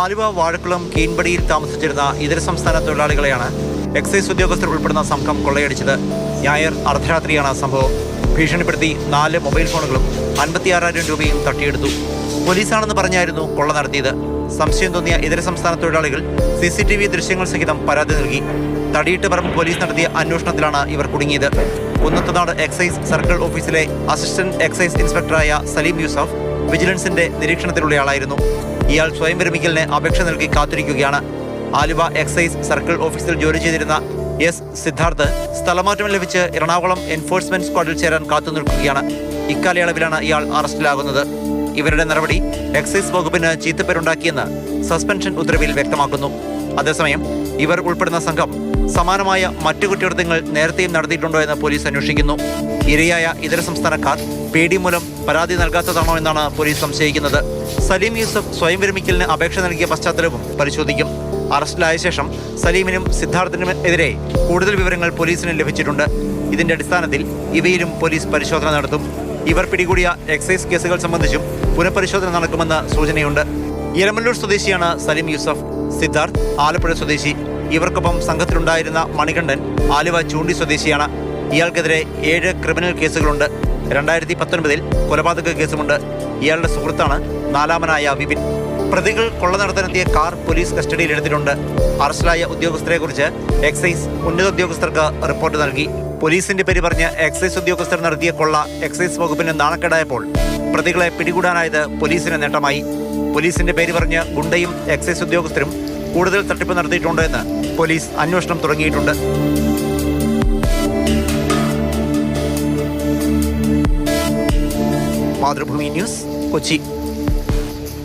ആലുവ വാഴക്കുളം കീൻപടിയിൽ താമസിച്ചിരുന്ന ഇതര സംസ്ഥാന തൊഴിലാളികളെയാണ് എക്സൈസ് ഉദ്യോഗസ്ഥർ ഉൾപ്പെടുന്ന സംഘം കൊള്ളയടിച്ചത്. ഞായർ അർദ്ധരാത്രിയാണ് സംഭവം. ഭീഷണിപ്പെടുത്തി നാല് മൊബൈൽ ഫോണുകളും അൻപത്തിയാറായിരം രൂപയും തട്ടിയെടുത്തു. പോലീസാണെന്ന് പറഞ്ഞായിരുന്നു കൊള്ള നടത്തിയത്. സംശയം തോന്നിയ ഇതര സംസ്ഥാന തൊഴിലാളികൾ സി സി ടി വി ദൃശ്യങ്ങൾ സഹിതം പരാതി നൽകി. തടിയിട്ട് പറമ്പ് പോലീസ് നടത്തിയ അന്വേഷണത്തിലാണ് ഇവർ കുടുങ്ങിയത്. കുന്നത്തനാട് എക്സൈസ് സർക്കിൾ ഓഫീസിലെ അസിസ്റ്റന്റ് എക്സൈസ് ഇൻസ്പെക്ടറായ സലീം യൂസഫ് വിജിലൻസിന്റെ നിരീക്ഷണത്തിലുള്ളയാളായിരുന്നു. ഇയാൾ സ്വയം വിരമിക്കലിന് അപേക്ഷ നൽകി കാത്തിരിക്കുകയാണ്. ആലുവ എക്സൈസ് സർക്കിൾ ഓഫീസിൽ ജോലി ചെയ്തിരുന്ന എസ് സിദ്ധാർത്ഥ് സ്ഥലമാറ്റം ലഭിച്ച് എറണാകുളം എൻഫോഴ്സ്മെന്റ് സ്ക്വാഡിൽ ചേരാൻ കാത്തുനിൽക്കുകയാണ് ഇക്കാലയളവിലാണ് ഇയാൾ അറസ്റ്റിലാകുന്നത്. ഇവരുടെ നടപടി എക്സൈസ് വകുപ്പിന് ചീത്തപ്പേരുണ്ടാക്കിയെന്ന് സസ്പെൻഷൻ ഉത്തരവിൽ വ്യക്തമാക്കുന്നു. അതേസമയം ഇവർ ഉൾപ്പെടുന്ന സംഘം സമാനമായ മറ്റു കുറ്റകൃത്യങ്ങൾ നേരത്തെയും നടത്തിയിട്ടുണ്ടോ എന്ന് പോലീസ് അന്വേഷിക്കുന്നു. ഇരയായ ഇതര സംസ്ഥാനക്കാർ പേടി മൂലം പരാതി നൽകാത്തതാണോ എന്നാണ് പോലീസ് സംശയിക്കുന്നത്. സലീം യൂസഫ് സ്വയം വിരമിക്കലിന് അപേക്ഷ നൽകിയ പശ്ചാത്തലവും പരിശോധിക്കും. അറസ്റ്റിലായ ശേഷം സലീമിനും സിദ്ധാർത്ഥിനും എതിരെ കൂടുതൽ വിവരങ്ങൾ പോലീസിന് ലഭിച്ചിട്ടുണ്ട്. ഇതിന്റെ അടിസ്ഥാനത്തിൽ ഇവയിലും പോലീസ് പരിശോധന നടത്തും. ഇവർ പിടികൂടിയ എക്സൈസ് കേസുകൾ സംബന്ധിച്ചും പുനഃപരിശോധന നടക്കുമെന്ന് സൂചനയുണ്ട്. ഇരമല്ലൂർ സ്വദേശിയാണ് സലീം യൂസഫ്. സിദ്ധാർത്ഥ് ആലപ്പുഴ സ്വദേശി. ഇവർക്കൊപ്പം സംഘത്തിലുണ്ടായിരുന്ന മണികണ്ഠൻ ആലുവ ചൂണ്ടി സ്വദേശിയാണ്. ഇയാൾക്കെതിരെ ഏഴ് ക്രിമിനൽ കേസുകളുണ്ട്. രണ്ടായിരത്തി പത്തൊൻപതിൽ കൊലപാതക കേസുമുണ്ട്. ഇയാളുടെ സുഹൃത്താണ് നാലാമനായ വിപിൻ. പ്രതികൾ കൊള്ള നടത്താനെത്തിയ കാർ പോലീസ് കസ്റ്റഡിയിലെടുത്തിട്ടുണ്ട്. അറസ്റ്റിലായ ഉദ്യോഗസ്ഥരെ കുറിച്ച് എക്സൈസ് ഉന്നത ഉദ്യോഗസ്ഥർക്ക് റിപ്പോർട്ട് നൽകി. പോലീസിന്റെ പേര് പറഞ്ഞ് എക്സൈസ് ഉദ്യോഗസ്ഥർ നടത്തിയ കൊള്ള എക്സൈസ് വകുപ്പിന് നാണക്കേടായപ്പോൾ പ്രതികളെ പിടികൂടാനായത് പോലീസിന് നേട്ടമായി. പോലീസിന്റെ പേര് പറഞ്ഞ് ഗുണ്ടയും എക്സൈസ് ഉദ്യോഗസ്ഥരും കൂടുതൽ തട്ടിപ്പ് നടത്തിയിട്ടുണ്ട് എന്ന് പോലീസ് അന്വേഷണം തുടങ്ങിയിട്ടുണ്ട്. മാതൃഭൂമി ന്യൂസ്